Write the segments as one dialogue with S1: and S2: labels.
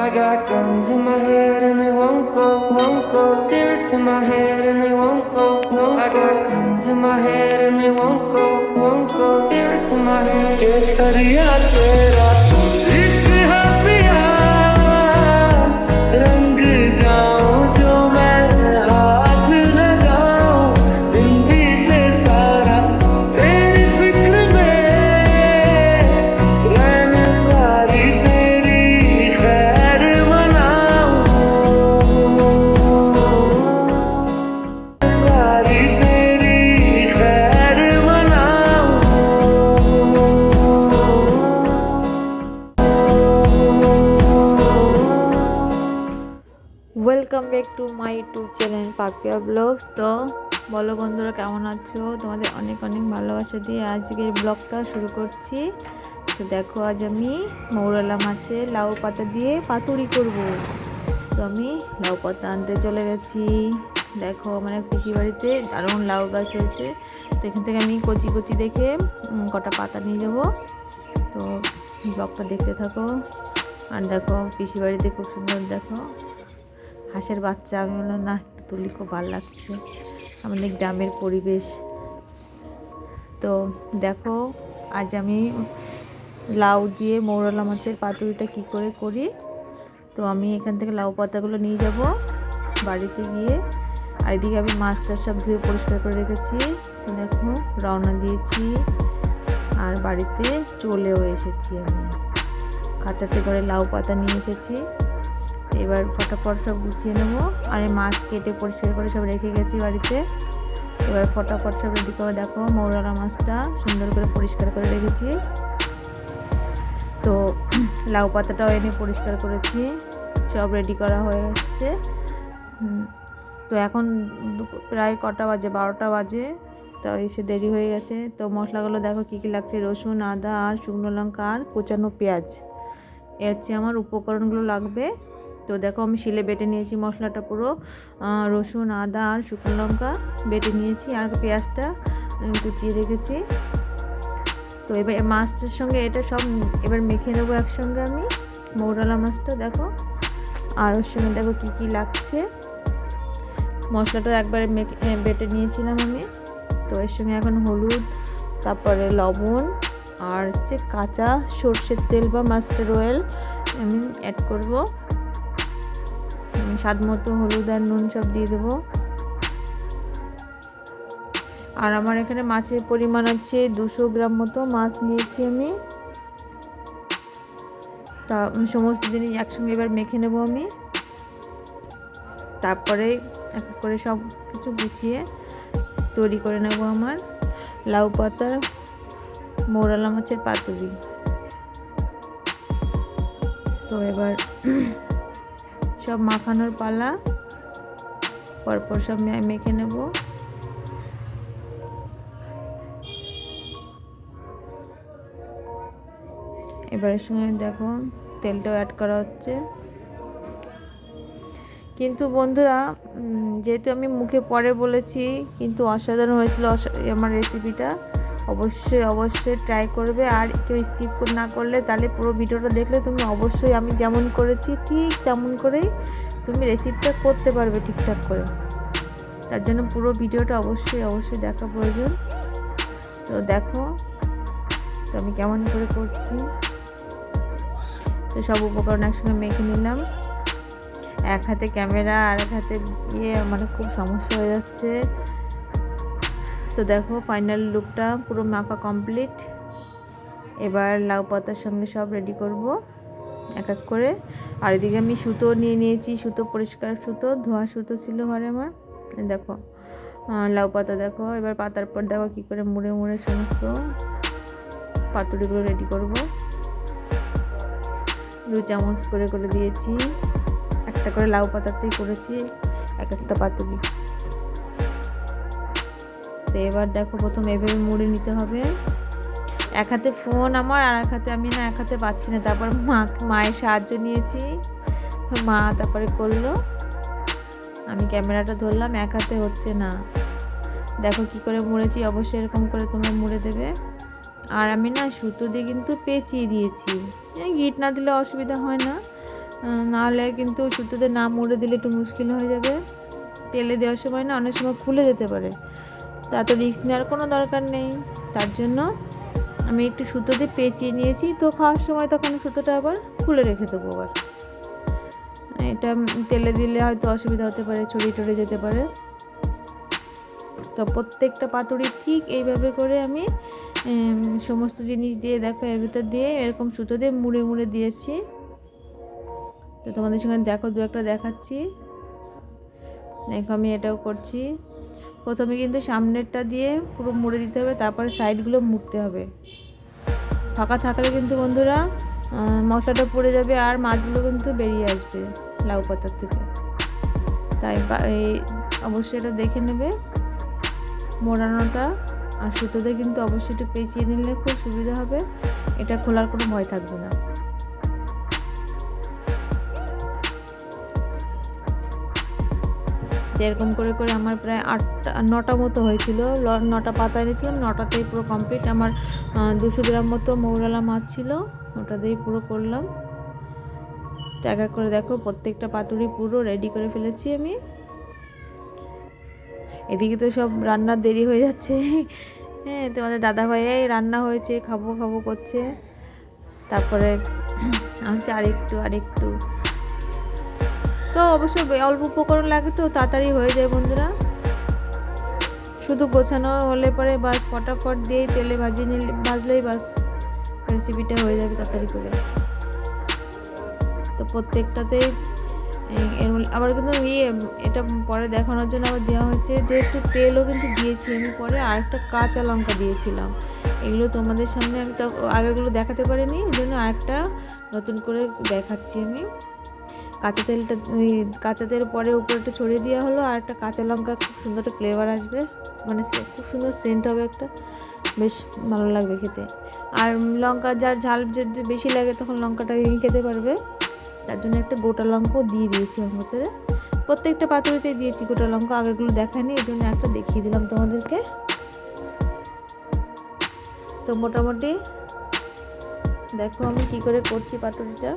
S1: I got guns in my head and they won't go, won't go. Spirits in my head and they won't go, won't I got guns in my head and they won't go, won't go. Spirits in my head.
S2: Welcome back to my YouTube channel Papiya blogs তো বলো বন্ধুরা, কেমন আছো? তোমাদের অনেক অনেক ভালোবাসা দিয়ে আজকের ব্লগটা শুরু করছি। তো দেখো, আজ আমি মৌরালা মাছের লাউ পাতা দিয়ে পাতুরি করব। তো আমি লাউ পাতা আনতে চলে গেছি। দেখো, আমার এক পিসি বাড়িতে দারুণ লাউ গাছ হয়েছে। তো এখান থেকে আমি কচি কচি দেখে কটা পাতা নিয়ে যাব। তো ব্লগটা দেখতে থাকো। আর দেখো পিসি বাড়িতে খুব সুন্দর দেখো। হাঁসের বাচ্চা, আমি বললাম না একটু তুলি খুব ভালো লাগছে। আমাদের গ্রামের পরিবেশ। তো দেখো, আজ আমি লাউ দিয়ে মৌরলা মাছের পাতুরিটা কি করে করি? তো আমি এখান থেকে লাউ পাতাগুলো নিয়ে যাব বাড়িতে গিয়ে। আর এদিকে আমি মাছটা সব ধুয়ে পরিষ্কার করে রেখেছি। দেখো, রওনা দিয়েছি। আর বাড়িতে চলেও এসেছি আমি। খাঁচাতে করে লাউ পাতা নিয়ে এসেছি। এবার ফটাফট সব গুছিয়ে নেব। আর মাছ কেটে পরিষ্কার করে সব রেখে গেছি বাড়িতে। এবার ফটাফট সব রেডি করে দেখো মৌরালা মাছটা সুন্দর করে পরিষ্কার করে রেখেছি। তো লাউ পাতাটাও এনে পরিষ্কার করেছি, সব রেডি করা হয়ে এসছে। তো এখন প্রায় কটা বাজে, বারোটা বাজে, তো এসে দেরি হয়ে গেছে। তো মশলাগুলো দেখো কী কী লাগছে, রসুন, আদা, আর শুকনো লঙ্কা, আর কোচানো পেঁয়াজ। এ হচ্ছে আমার উপকরণগুলো লাগবে। তো দেখো আমি শিলে বেটে নিয়েছি মশলাটা পুরো রসুন, আদা আর শুকনো লঙ্কা বেটে নিয়েছি আর পেঁয়াজটা কুচিয়ে রেখেছি। তো এবার মাছটার সঙ্গে এটা সব এবার মেখে নেব একসঙ্গে আমি, মৌরালা মাছটা দেখো। আর ওর সঙ্গে দেখো কী কী লাগছে। মশলাটা একবারে মেখে বেটে নিয়েছিলাম আমি। তো এর সঙ্গে এখন হলুদ, তারপরে লবণ আর হচ্ছে কাঁচা সর্ষের তেল বা মাস্টার অয়েল আমি অ্যাড করব। স্বাদ মতো হলুদ আর নুন সব দিয়ে দেবো। আর আমার এখানে মাছের পরিমাণ হচ্ছে দুশো গ্রাম মতো মাছ নিয়েছি আমি। তা সমস্ত জিনিস একসঙ্গে এবার মেখে নেব আমি। তারপরে এক করে সব কিছু গুছিয়ে তৈরি করে নেব আমার লাউ পাতার মৌরালা মাছের পাতুরি। তো এবার সব মাখানোর পালা। পরপর সব মেখে নেব। এবারের সঙ্গে দেখো, তেলটাও অ্যাড করা হচ্ছে। কিন্তু বন্ধুরা যেহেতু আমি মুখে পরে বলেছি, কিন্তু অসাধারণ হয়েছিল আমার রেসিপিটা অবশ্যই অবশ্যই ট্রাই করবে। আর কেউ স্কিপ না করলে তাহলে পুরো ভিডিওটা দেখলে তুমি অবশ্যই আমি যেমন করেছি ঠিক তেমন করেই তুমি রেসিপিটা করতে পারবে ঠিকঠাক করে। তার জন্য পুরো ভিডিওটা অবশ্যই অবশ্যই দেখা প্রয়োজন। তো দেখো, তো আমি কেমন করে করছি। তো সব উপকরণ একসঙ্গে মেখে নিলাম। এক হাতে ক্যামেরা আর এক হাতে ইয়ে মানে খুব সমস্যা হয়ে যাচ্ছে। তো দেখো ফাইনাল লুকটা পুরো মাখা কমপ্লিট এবার লাউ পাতার সঙ্গে সব রেডি করব, এক এক করে। আর এদিকে আমি সুতো নিয়ে নিয়েছি, সুতো, পরিষ্কার সুতো, ধোয়া সুতো ছিল ঘরে আমার। দেখো লাউ পাতা দেখো। এবার পাতার পর দেখো কী করে মুড়ে মুড়ে সমস্ত পাতুরিগুলো রেডি করব। দু চামচ করে করে দিয়েছি। একটা করে লাউ পাতাতেই করেছি, এক একটা পাতুরি। তো এবার দেখো প্রথম এভাবে মুড়ে নিতে হবে। এক হাতে ফোন আমার আর এক হাতে আমি না এক হাতে পাচ্ছি না। তারপর মা, মায়ের সাহায্য নিয়েছি। মা তারপরে করল। আমি ক্যামেরাটা ধরলাম, এক হাতে হচ্ছে না। দেখো কি করে মুড়েছি, অবশ্যই এরকম করে তোমরা মুড়ে দেবে। আর আমি না সুতো দিয়ে কিন্তু পেঁচিয়ে দিয়েছি। গিট না দিলে অসুবিধা হয় না। নাহলে কিন্তু সুতোতে না মুড়ে দিলে একটু মুশকিল হয়ে যাবে। তেলে দেওয়ার সময় না অনেক সময় খুলে যেতে পারে। তা তো রিস্ক নেওয়ার কোনো দরকার নেই। তার জন্য আমি একটু সুতো দিয়ে পেঁচিয়ে নিয়েছি। তো খাওয়ার সময় তখন সুতোটা আবার খুলে রেখে দেবো আবার। এটা তেলে দিলে হয়তো অসুবিধা হতে পারে, ছড়িয়ে টড়ে যেতে পারে। তো প্রত্যেকটা পাতুরি ঠিক এইভাবে করে আমি সমস্ত জিনিস দিয়ে দেখো, এর ভিতর দিয়ে এরকম সুতো দিয়ে মুড়ে মুড়ে দিয়েছি। তো তোমাদের সঙ্গে দেখো, দু একটা দেখাচ্ছি। দেখো আমি এটাও করছি। প্রথমে কিন্তু সামনেরটা দিয়ে পুরো মুড়ে দিতে হবে, তারপরে সাইডগুলো মুড়তে হবে। ফাঁকা থাকলে কিন্তু বন্ধুরা মশলাটা পড়ে যাবে আর মাছগুলো কিন্তু বেরিয়ে আসবে লাউ পাতার থেকে। তাই এই অবশ্যই এটা দেখে নেবে। মোড়ানোটা আর সুতোতে কিন্তু অবশ্যই একটু পেঁচিয়ে নিলে খুব সুবিধা হবে। এটা খোলার কোনো ভয় থাকবে না। তো এরকম করে করে আমার প্রায় আটটা, নটা মতো হয়েছিল। নটা পাতা এনেছিলাম, নটাতেই পুরো কমপ্লিট আমার দুশো গ্রাম মতো মৌরালা মাছ ছিল ওটা দিয়েই পুরো করলাম। এক করে দেখো, প্রত্যেকটা পাতুরি পুরো রেডি করে ফেলেছি আমি। এদিকে তো সব রান্নার দেরি হয়ে যাচ্ছে। হ্যাঁ তোমাদের দাদা ভাই এই রান্না হয়েছে, খাব খাব করছে। তারপরে, আমি আরেকটু আরেকটু। তো অবশ্য অল্প উপকরণ লাগে তো, তাড়াতাড়ি হয়ে যায় বন্ধুরা। শুধু গোছানো হলে পরে বাস ফটাফট দিয়ে তেলে ভাজিয়ে নিলে, ভাজলেই বাস রেসিপিটা হয়ে যাবে তাড়াতাড়ি করে। তো প্রত্যেকটাতেই আবার কিন্তু ইয়ে এটা পরে দেখানোর জন্য আবার দেওয়া হয়েছে যে একটু তেলও কিন্তু দিয়েছি আমি, পরে আর একটা কাঁচা লঙ্কা দিয়েছিলাম। এগুলো তোমাদের সামনে আমি তো আগেরগুলো দেখাতে পারিনি এই জন্য আরেকটা নতুন করে দেখাচ্ছি আমি। কাঁচা তেলটা কাঁচা তেল পরে উপরে একটু ছড়িয়ে দেওয়া হলো আর একটা কাঁচা লঙ্কা, খুব সুন্দর একটা ফ্লেভার আসবে। মানে খুব সুন্দর সেন্ট হবে একটা। বেশ ভালো লাগবে খেতে। আর লঙ্কা, যার ঝাল যদি বেশি লাগে তখন লঙ্কাটা খেতে পারবে। তার জন্য একটা গোটা লঙ্কাও দিয়ে দিয়েছি ওর ভিতরে প্রত্যেকটা পাতুরিতেই দিয়েছি গোটা লঙ্কা, আগেরগুলো দেখায়নি, এই জন্য একটা দেখিয়ে দিলাম তোমাদেরকে। তো মোটামুটি দেখো আমি কি করে করছি পাতুরিটা।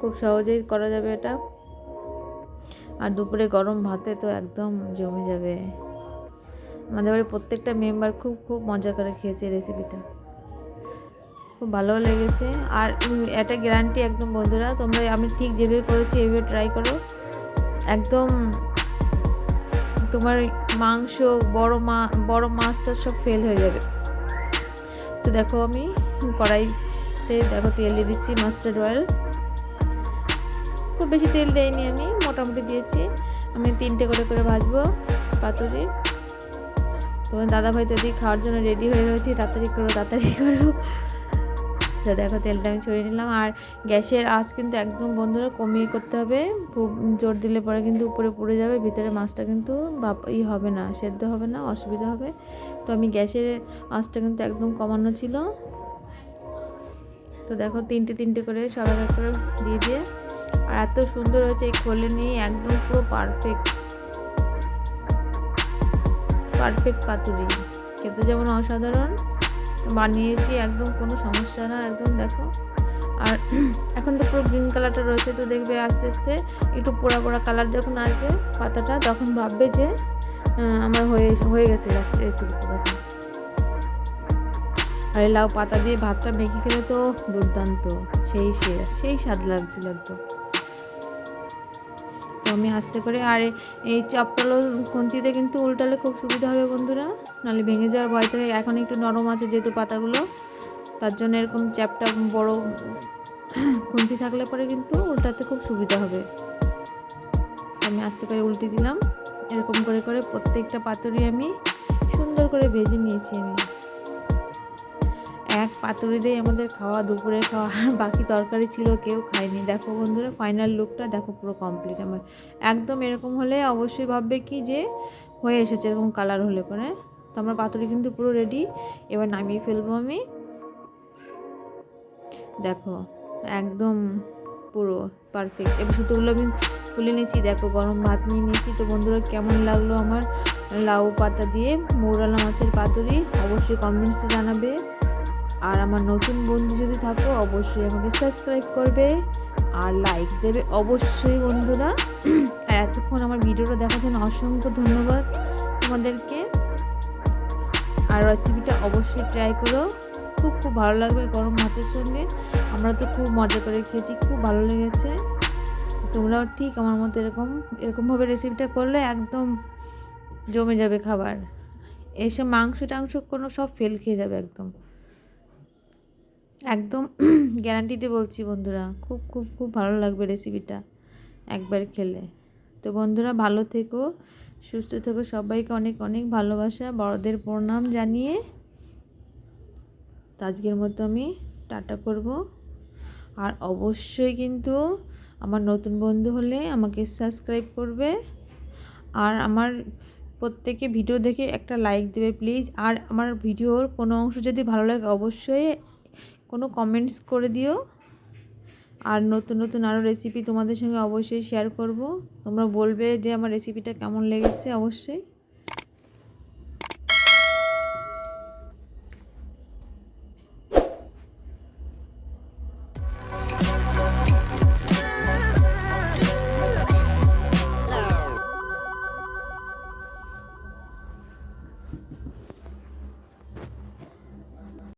S2: খুব সহজেই করা যাবে এটা। আর দুপুরে গরম ভাতে তো একদম জমে যাবে। আমাদের বাড়ির প্রত্যেকটা মেম্বার খুব খুব মজা করে খেয়েছে রেসিপিটা খুব ভালো লেগেছে। আর এটা গ্যারান্টি একদম বন্ধুরা, তোমরা আমি ঠিক যেভাবে করেছি এভাবে ট্রাই করো। একদম তোমার মাংস, বড় মা, বড় মাছটা সব ফেল হয়ে যাবে। তো দেখো আমি কড়াইতে দেখো তেল দিয়ে দিচ্ছি মাস্টার্ড অয়েল বেশি তেল দেয়নি আমি, মোটামুটি দিয়েছি। আমি তিনটে করে করে ভাজবো পাতুরি। তোমার দাদা ভাই তো এদিকে খাওয়ার জন্য রেডি হয়ে রয়েছি, তাড়াতাড়ি করো তাড়াতাড়ি করো। তো দেখো তেলটা আমি ছড়িয়ে নিলাম। আর গ্যাসের আঁচ কিন্তু একদম বন্ধুরা কমিয়ে করতে হবে। খুব জোর দিলে পরে কিন্তু উপরে পুড়ে যাবে, ভিতরে মাছটা কিন্তু ই হবে না, সেদ্ধ হবে না, অসুবিধা হবে। তো আমি গ্যাসের আঁচটা কিন্তু একদম কমানো ছিল। তো দেখো তিনটে তিনটে করে সব এক এক করে দিয়ে দিয়ে আর এত সুন্দর হয়েছে এই খোলে নিয়ে একদম পুরো পারফেক্ট পারফেক্ট পাতুরি। খেতে যেমন অসাধারণ, বানিয়েছি, একদম কোনো সমস্যা না, একদম দেখো। আর এখন তো পুরো গ্রিন কালারটা রয়েছে, তো দেখবে আস্তে আস্তে একটু পোড়া পোড়া কালার যখন আসবে পাতাটা, তখন ভাববে যে আমার হয়ে হয়ে গেছে রেসিপিটা আর লাউ পাতা দিয়ে ভাতটা মেখে খেলে তো দুর্দান্ত, সেই সে, সেই স্বাদ লাগছিল একদম। আমি আস্তে করে আর এই চাপটালো খুন্তিতে কিন্তু উল্টালে খুব সুবিধা হবে বন্ধুরা। নাহলে ভেঙে যাওয়ার ভয় থাকে। এখন একটু নরম আছে যেহেতু পাতাগুলো। তার জন্য এরকম চ্যাপটা বড় খুন্তি থাকলে পরে কিন্তু উল্টাতে খুব সুবিধা হবে। আমি আস্তে করে উল্টে দিলাম। এরকম করে করে প্রত্যেকটা পাতুরি আমি সুন্দর করে ভেজে নিয়েছি আমি। এক পাতুরি দিয়ে আমাদের খাওয়া, দুপুরে খাওয়া বাকি তরকারি ছিল, কেউ খায়নি। দেখো বন্ধুরা ফাইনাল লুকটা দেখো পুরো কমপ্লিট আমার একদম এরকম হলে অবশ্যই ভাববে কি যে হয়ে এসেছে, এরকম কালার হলে পরে। তো আমার পাতুরি কিন্তু পুরো রেডি এবার নামিয়ে ফেলব আমি। দেখো, একদম পুরো পারফেক্ট এবার সুতোগুলো আমি তুলে নিয়েছি, দেখো গরম ভাত নিয়ে নিয়েছি। তো বন্ধুরা, কেমন লাগল আমার লাউ পাতা দিয়ে? মৌরালা মাছের পাতুরি? অবশ্যই কমেন্টসে জানাবে। আর আমার নতুন বন্ধু যদি থাকো, অবশ্যই আমাকে সাবস্ক্রাইব করবে আর লাইক দেবে অবশ্যই বন্ধুরা। আর এতক্ষণ আমার ভিডিওটা দেখার জন্য অসংখ্য ধন্যবাদ তোমাদেরকে। আর রেসিপিটা অবশ্যই ট্রাই করো। খুব খুব ভালো লাগবে গরম ভাতের সঙ্গে। আমরা তো খুব মজা করে খেয়েছি, খুব ভালো লেগেছে। তোমরাও ঠিক আমার মতো এরকম, এরকমভাবে রেসিপিটা করলে একদম জমে যাবে খাবার। এসে মাংস টাংস কোনো সব ফেল খেয়ে যাবে একদম। একদম গ্যারান্টিতে বলছি বন্ধুরা, খুব খুব খুব ভালো লাগবে রেসিপিটা একবার খেলে। তো বন্ধুরা, ভালো থেকো, সুস্থ থেকো। সবাইকে অনেক অনেক ভালোবাসা। বড়দের প্রণাম জানিয়ে আজকের মতো আমি টাটা করব। আর অবশ্যই কিন্তু আমার নতুন বন্ধু হলে আমাকে সাবস্ক্রাইব করবে। আর আমার প্রত্যেকে ভিডিও দেখে একটা লাইক দেবে প্লিজ আর আমার ভিডিওর কোনো অংশ যদি ভালো লাগে, অবশ্যই কোনো কমেন্টস করে দিও। আর নতুন নতুন আরও রেসিপি তোমাদের সঙ্গে অবশ্যই শেয়ার করব। তোমরা বলবে যে আমার রেসিপিটা কেমন লেগেছে অবশ্যই।